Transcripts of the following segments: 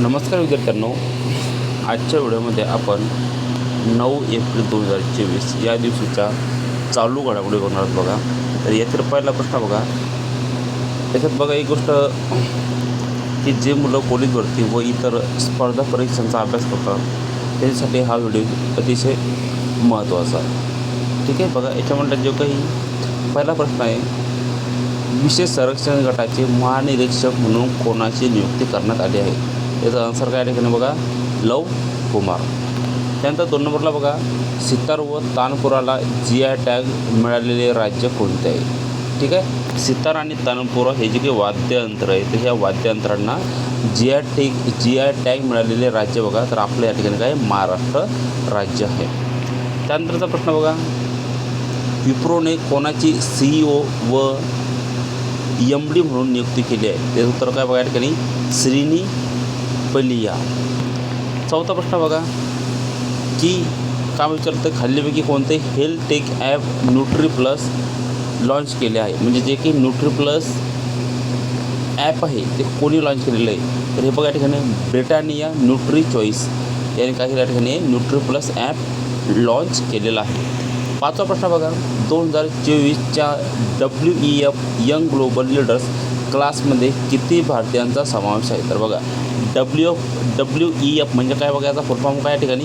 नमस्कार विद्यार्थ्यांनो. आजच्या व्हिडिओमध्ये आपण नऊ एप्रिल दोन हजार चोवीस या दिवशीचा चालू घडामोडी बघणार आहोत बघा. तर यातील पहिला प्रश्न बघा. त्याच्यात बघा एक गोष्ट की जे मुलं पोलीस भरती व इतर स्पर्धा परीक्षांचा अभ्यास करतात त्याच्यासाठी हा व्हिडिओ अतिशय महत्त्वाचा आहे. ठीक आहे बघा याच्यामध्ये जो काही पहिला प्रश्न आहे विशेष संरक्षण गटाचे महानिरीक्षक म्हणून कोणाची नियुक्ती करण्यात आली आहे? याचा आन्सर काय ठिकाणी बघा. लव कुमार. त्यानंतर दोन नंबरला बघा. सितार व तानपुराला जी आय टॅग मिळालेले राज्य कोणते आहे? ठीक आहे? सितार आणि तानपुरा हे जे काही वाद्ययंत्र आहे तर ह्या वाद्ययंत्रांना G I tag G I tag मिळालेले राज्य बघा. तर आपलं या ठिकाणी काय महाराष्ट्र राज्य आहे. त्यानंतरचा प्रश्न बघा. विप्रोने कोणाची सी ई ओ व एम डी म्हणून नियुक्ती केली आहे? त्याचं उत्तर काय बघा या ठिकाणी? श्रीनी पलिया चौथा प्रश्न बघा. की काम विचारतं खाल्लीपैकी कोणते health tech app nutri plus launch केले आहे? म्हणजे जे की न्यूट्री प्लस ॲप आहे ते कोणी लॉन्च केलेलं आहे? तर हे बघा या ठिकाणी ब्रिटानिया न्यूट्री चॉईस याने काही या ठिकाणी न्यूट्री प्लस ॲप लॉन्च केलेलं आहे. पाचवा प्रश्न बघा. दोन हजार चोवीसच्या W E F young global leaders क्लासमध्ये किती भारतीयांचा समावेश आहे? तर बघा W F W E F म्हणजे काय बघा याचा फुलफॉर्म काय ठिकाणी?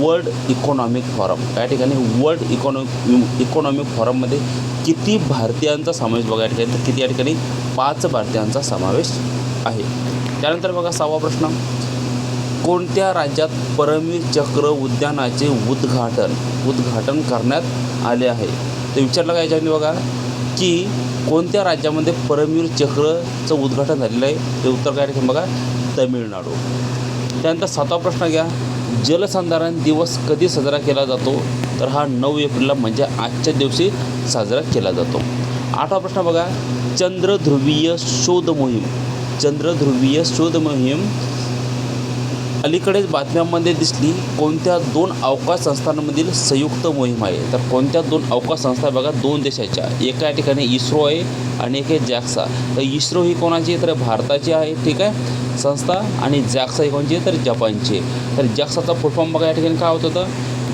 वर्ल्ड इकॉनॉमिक फॉरम काय ठिकाणी? वर्ल्ड इकॉनॉमिक इकॉनॉमिक फॉरममध्ये किती भारतीयांचा समावेश बघा या ठिकाणी तर किती या ठिकाणी? पाच भारतीयांचा समावेश आहे. त्यानंतर बघा सहावा प्रश्न. कोणत्या राज्यात परमवीर चक्र उद्यानाचे उद्घाटन उद्घाटन करण्यात आले आहे? ते विचारलं काय याच्यामध्ये बघा की कोणत्या राज्यामध्ये परमवीर चक्रचं उद्घाटन झालेलं आहे ते उत्तर काय ठिकाणी बघा तमिळनाडू. त्यानंतर सातवा प्रश्न घ्या. जलसंधारण दिवस कधी साजरा केला जातो? तर हा नऊ एप्रिलला म्हणजे आजच्या दिवशी साजरा केला जातो. आठवा प्रश्न बघा. चंद्रध्रुवीय शोध मोहीम. चंद्रध्रुवीय शोध मोहीम अलीकडेच बातम्यांमध्ये दिसली कोणत्या दोन अवकाश संस्थांमधील संयुक्त मोहीम आहे. तर कोणत्या दोन अवकाश संस्था बघा दोन देशाच्या. एका या ठिकाणी इस्रो आहे आणि एक आहे जॅक्सा. तर इस्रो ही कोणाची आहे? तर भारताची आहे ठीक आहे? संस्था आणि जॅक्सा ही कोणची आहे? तर जपानची तर जॅक्साचा फुलफॉर्म बघा या ठिकाणी काय होत होतं?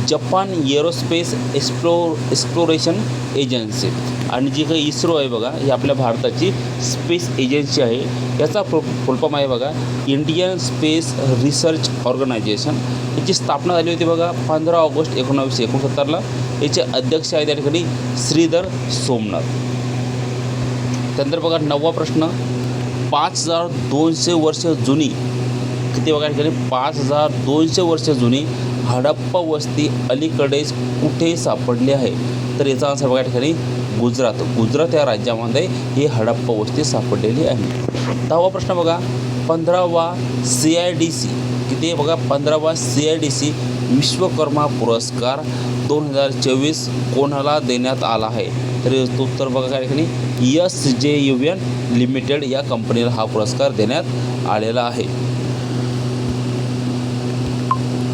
Japan aerospace explo exploration agency. आणि जी काही इस्रो आहे बघा ही आपल्या भारताची स्पेस एजन्सी आहे. याचा फुल फुलफॉर्म आहे बघा इंडियन स्पेस रिसर्च ऑर्गनायझेशन. याची स्थापना झाली होती बघा पंधरा ऑगस्ट एकोणावीसशे एकोणसत्तरला. याचे अध्यक्ष आहे त्या ठिकाणी श्रीधर सोमनाथ. त्यानंतर बघा नववा प्रश्न. पाच हजार दोनशे वर्ष जुनी. किती बघा ठिकाणी पाच हजार दोनशे वर्ष जुनी हडप्पा वस्ती अलीकडेच कुठे सापडली आहे? तर याचा आन्सर बघा ठिकाणी गुजरात. गुजरात या राज्यामध्ये ही हडप्पा वस्ती सापडलेली आहे. दहावा प्रश्न बघा. पंधरावा सी आय डी सी किती आहे बघा? पंधरावा C I D C Vishwakarma पुरस्कार दोन हजार चोवीस कोणाला देण्यात आला आहे? तर याचं उत्तर बघा काय ठिकाणी. यस जे यू एन लिमिटेड या कंपनीला हा पुरस्कार देण्यात आलेला आहे.